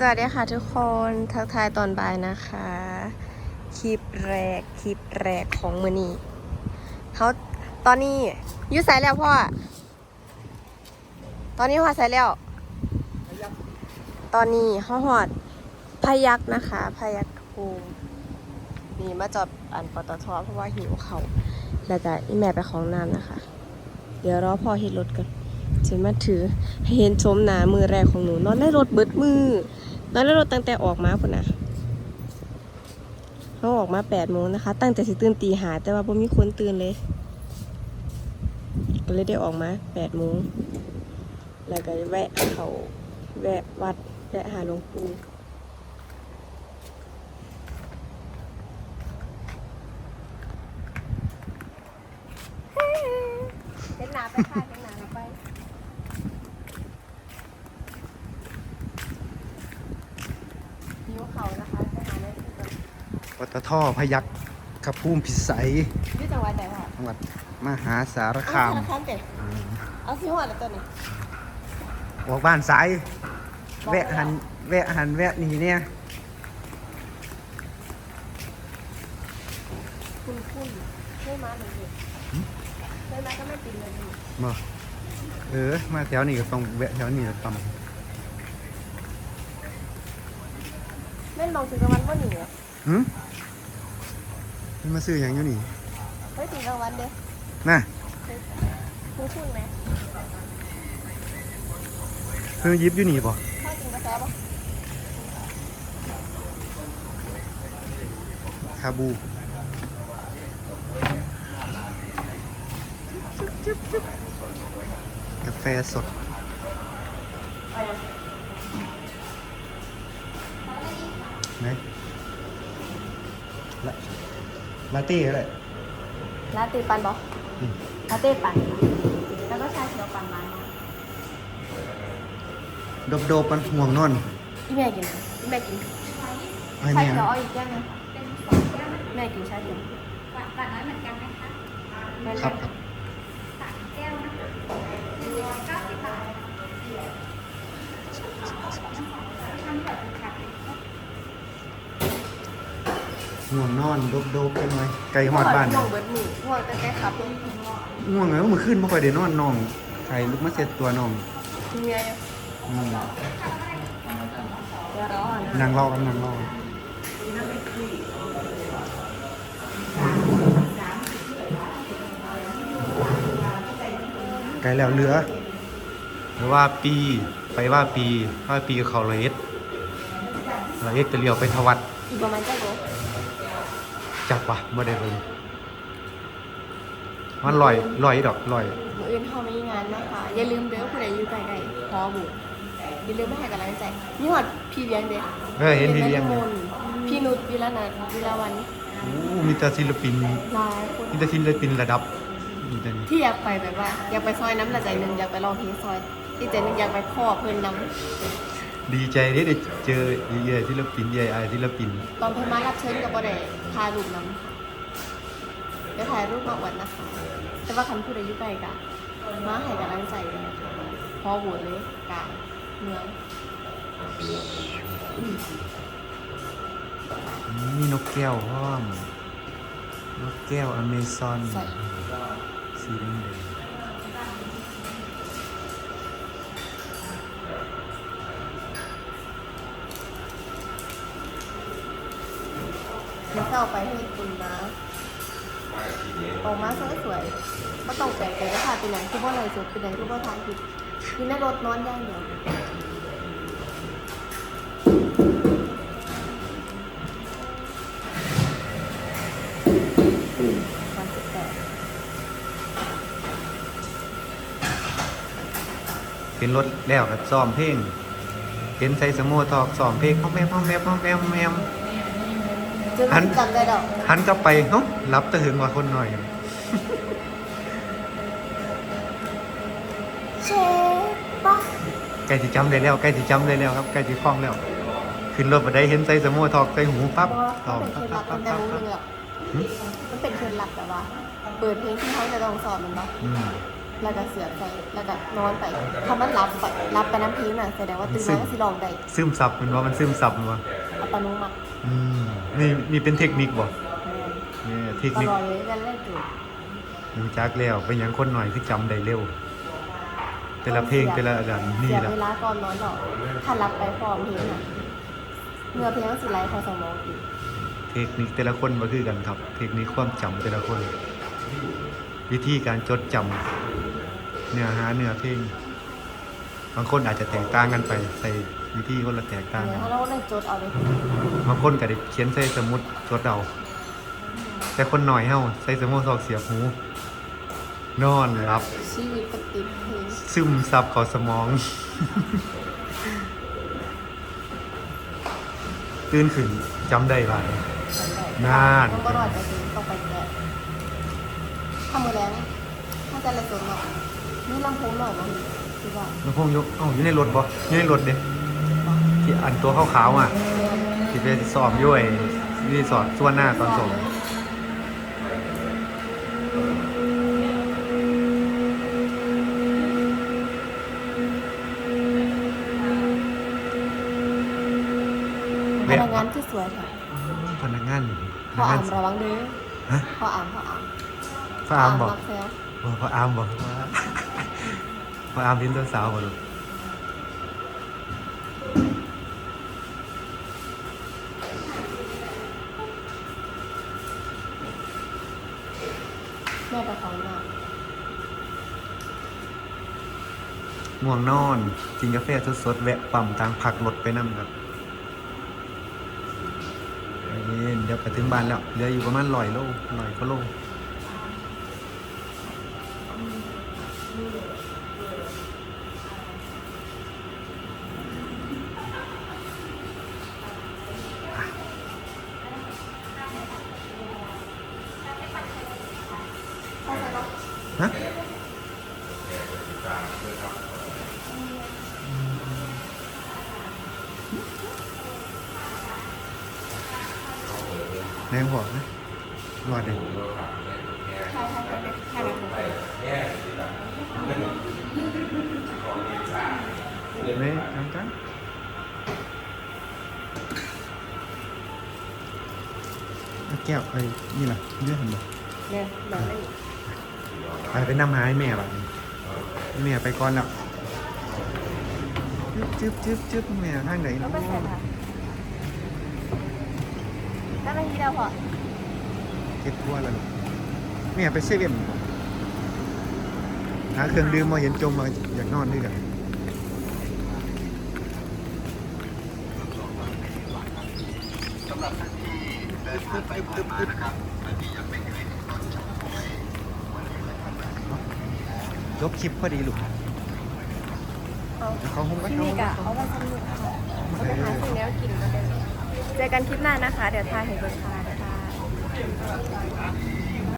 สวัสดีค่ะทุกคนทักทายตอนบ่ายนะคะ คลิปแรกคลิปแรกของมือนี้เขาตอนนี้ยุ่ใส่แล้วพ่อ ตอนนี้พ่อใส่แล้ว ตอนนี้ห้อหอดพยักนะคะ พยักภูมินี่มาจอดอันปตทเพราะว่าหิวเขาแล้วก็อีแม่ไปของน้ำนะคะ เดี๋ยวรอพ่อเฮ็ดรถกันจะมาถือเห็นชมหนามือแรกของหนูนอนได้รถเบิดมือ นอนได้รถตั้งแต่ออกมาพุ่นนะเขาออกมาแปดโมงนะคะ ตั้งแต่สิตื่นตีหาแต่ว่าบ่มีคนตื่นเลย ก็เลยได้ออกมาแปดโมงแล้วก็แวะเขาแวะวัดแวะหาหลวงปู่เห็นหนาไปค่ะเห็นหนาเราไป นิ้วเขานะคะไปหาในที่ก่อน ปตทพยักขภูมิพิสัยที่จังหวัดไหนวะจังหวัดมหาสารคามเอสารคามเด็ดเอาสิหัวแล้วตัวนี้ออกบ้านสายบอกแวะหันแวะหันแวะนี่เนี่ยคุณคุณช่วยมาหน่อยดิช่วยมาก็ไม่ปินเลยดิมาเออ มาแถวนี้ก็ต้องแวะแถวนี้แล้วปั๊มแม่นมองถึงกลางวันว่าหนีอะหืม มันมาซื้ออย่างอยู่นี่เฮ้ยถึงกลางวันเด้อน่ะคุณคุณไหมเพิ่งยิบอยู่นี่ป่ะพ่อกินกาแฟปะคาบูกาแฟสดไหนละ ลาเต้อะไรลาเต้ปันบออืมลาเต้ปันค่ะแล้วก็ชาเขียวปันร้านเนาะโดบโดบๆมันห่วงนอนอีแม่กินไหมอีแม่กินไอ้ชาเนี่ยเขียวเอาอีกแก้วหนึงค่ะแม่กินชาเขียวหวานหวานน้อยเหมือนกันไหมคะแม่ครับครับสามแก้วนะคะหนึ่งร้อยเก้าสิบบาททำแบบ ขัดห่วงนอนโดบโดบๆไปหน่อยไก่หอดบ้านห่วงเบิดหมูห่วงแต่แต่ขับรถง่วงแล้วเมื่อคืนไม่ค่อยได้นอนน้องไข่ลุกมาเสร็จตัวน้องเมียอยู่อืมเดี๋ยวรอนะนางรอกับนางรอไก่แล้วเหลือหรือว่าปีไปว่าปีว่าปีเขาเลยเอ็ดเราเอ็ดจะเลี้ยวไปทวัดอีกประมาณเจ้าโล จับวะไม่ได้เลยมันลอยลอยดอกลอย มืออื่นเขามีงานนะคะ อย่าลืมเด้อผู้ใดอยู่ไกลๆพอบุอย่าลืมไม่ให้กำลังใจนี่หอดพี่เลี้ยงเด็กเออเห็นพี่เลี้ยงมนพี่นุชวิรนันท์วิรวันโอ้มีแต่ศิลปินหลายคนมีแต่ศิลปินระดับมีแต่นี่ที่อยากไปแบบว่า อยากไปซอยน้ำละใจหนึ่งอยากไปลองเพลงซอย อีกใจหนึ่งอยากไปพ่อเพื่อนน้ดีใจที่ได้เจอเยอะๆศิลปินใหญ่ไอศิลปินำตอนเพื่อนมารับเชิญกับบ่ได้ ถ่ายรูปน้ำค่ะเดี๋ยวถ่ายรูปมาอวดนะคะ แต่ว่าคันผู้ใดอยู่ไกลกะมาให้กำลังใจเลยนะคะพอโหวตเลยกลางเมืองมีนกแก้วพร้อมนกแก้วอเมซอน ใส่ สีแดง เดี๋ยวเข้าไปให้คุณนะออกมาสวยสวยก็ต้องแปลกใจก็ค่ะเป็นอย่างที่พ่อเลยสุดเป็นอย่างที่พ่อทานผิดกินในรถนอนอย่างเดียววันสิบแปดๆเป็นรถแล้วกับซ้อมเพลงเป็นใส่สโมทอกซ้อมเพลงพ่อแม่พ่อแม่พ่อแม่พ่อแม่ จนหันจำได้ดอกหันกลับไปเฮ้ารับตะหึงกว่าคนหน่อย เชฟปะใกล้สิจำได้แล้วใกล้สิจำได้แล้วครับใกล้สิคล่องแล้ว ขึ้นรถมาได้เห็นใส่สโมทอกใส่หูปั๊บเพราะซ้อว่ามเป็นเคล็ปั๊ดบลัปั๊บบตั้งแต่รู้ปั๊บปั๊บเรื่องมันเป็นเคล็ดลับแบบว่า เปิดเพลงที่เขาจะต้องสอนมันปะอืมแล้วก็เสียบใส่แล้วก็นอนไปถ้ามันรับไปรับไปน้ำเพลงน่ะแสดงว่าตื่นมาก็สิลองได้ซึมซับมันว่ามันซึมซับมันว่า อัตโนมัติอืมนี่มีเป็นเทคนิคบ่แม่นนี่เทคตนิคลอดเลยกันเล่นจุดรู้จักแล้วเป็นหยังคนหน่อยคือจำได้เร็ว แต่ละเพลงแต่ละอันนี่เสียล่ะ เวลาก่อนนอนหรอกถ้ารับไปพร้อมเพลงน่ะเนื้อเพลงก็สิไหลเข้าสมองอีกเทคนิคแต่ละคนบ่คือกันครับ เทคนิคความจำแต่ละคน วิธีการจดจำเนื้อหาเนื้อเพลง บางคนอาจจะแตกต่างกันไปใส่วิธีคนละแตกต่างเนี่กัยนเขาเราก็เลยจดเอาเลยบางคนก็ได้เขียนใส่สมุดจดเอาแต่คนหน่อยเฮาใส่สมุดสอกเสียบหู นอนหลับ ชีวิตปฏิเพลงซึมซับเข้าสมอง ตื่นขึ้นจำได้ว่า นานต้องก็รอดไปถึงต้องไปแกะทำมือแรงถ้าจะอะไรสนหน่อยนี่ลำโพงหน่อยมั้ง คือว่าแล้วพงยกเอ้าอยู่ในรถบ่อยู่ในรถเด้ที่อันตัวขาวๆอะที่ไปสอบอยู่ไอ้รีสอร์ทส่วนหน้าตอนส่งแวะพนักงานที่สวยค่ะพนักงานพพอนักงาอ่านนระวังเด้อฮะพออ่านพออ่านพระอามบอกมักแซวว่าพระอามบอก ว่าพระอามเห็นตัวสาวบ่ลูกแม่ไปของหน้าง่วงนอน กินกาแฟสดๆแวะปั๊มทางผักรถไปนั่ครับนี่เดี๋ยวไปถึงบ้านแล้วเหลืออยู่ประมาณร้อยโลร้อยก็โล แรงบอกนะรอดเลยใช่ใช่ใช่ใช่เลยไม่ทำกันเอาแก้วไอ้นี่ล่ะเลือดหันบอกเนี่ยแบบนี้ไปไปนำหาให้แม่บัดนี้ให้แม่ไปก่อนแล้ว จึ๊บจึ๊บจึ๊บแม่ทางไหนแล้วเนาะ ก็ใส่ค่ะได้ไหมทีเดียวพอเก็บทั่วแล้วลูกแม่ไปเซเว่นหาเครื่องดื่มมาเห็นจมมาอยากนอนด้วยกันยกคลิปพอดีลูกเอาเดี๋ยวเขาคงก็คลินิกอะเอาไว้สนุกค่ะเอาไปหาสิ่งแล้วกินกันเลย เจอกันคลิปหน้านะคะ เดี๋ยวทายให้เบิร์ค่ะบ๊ายบาย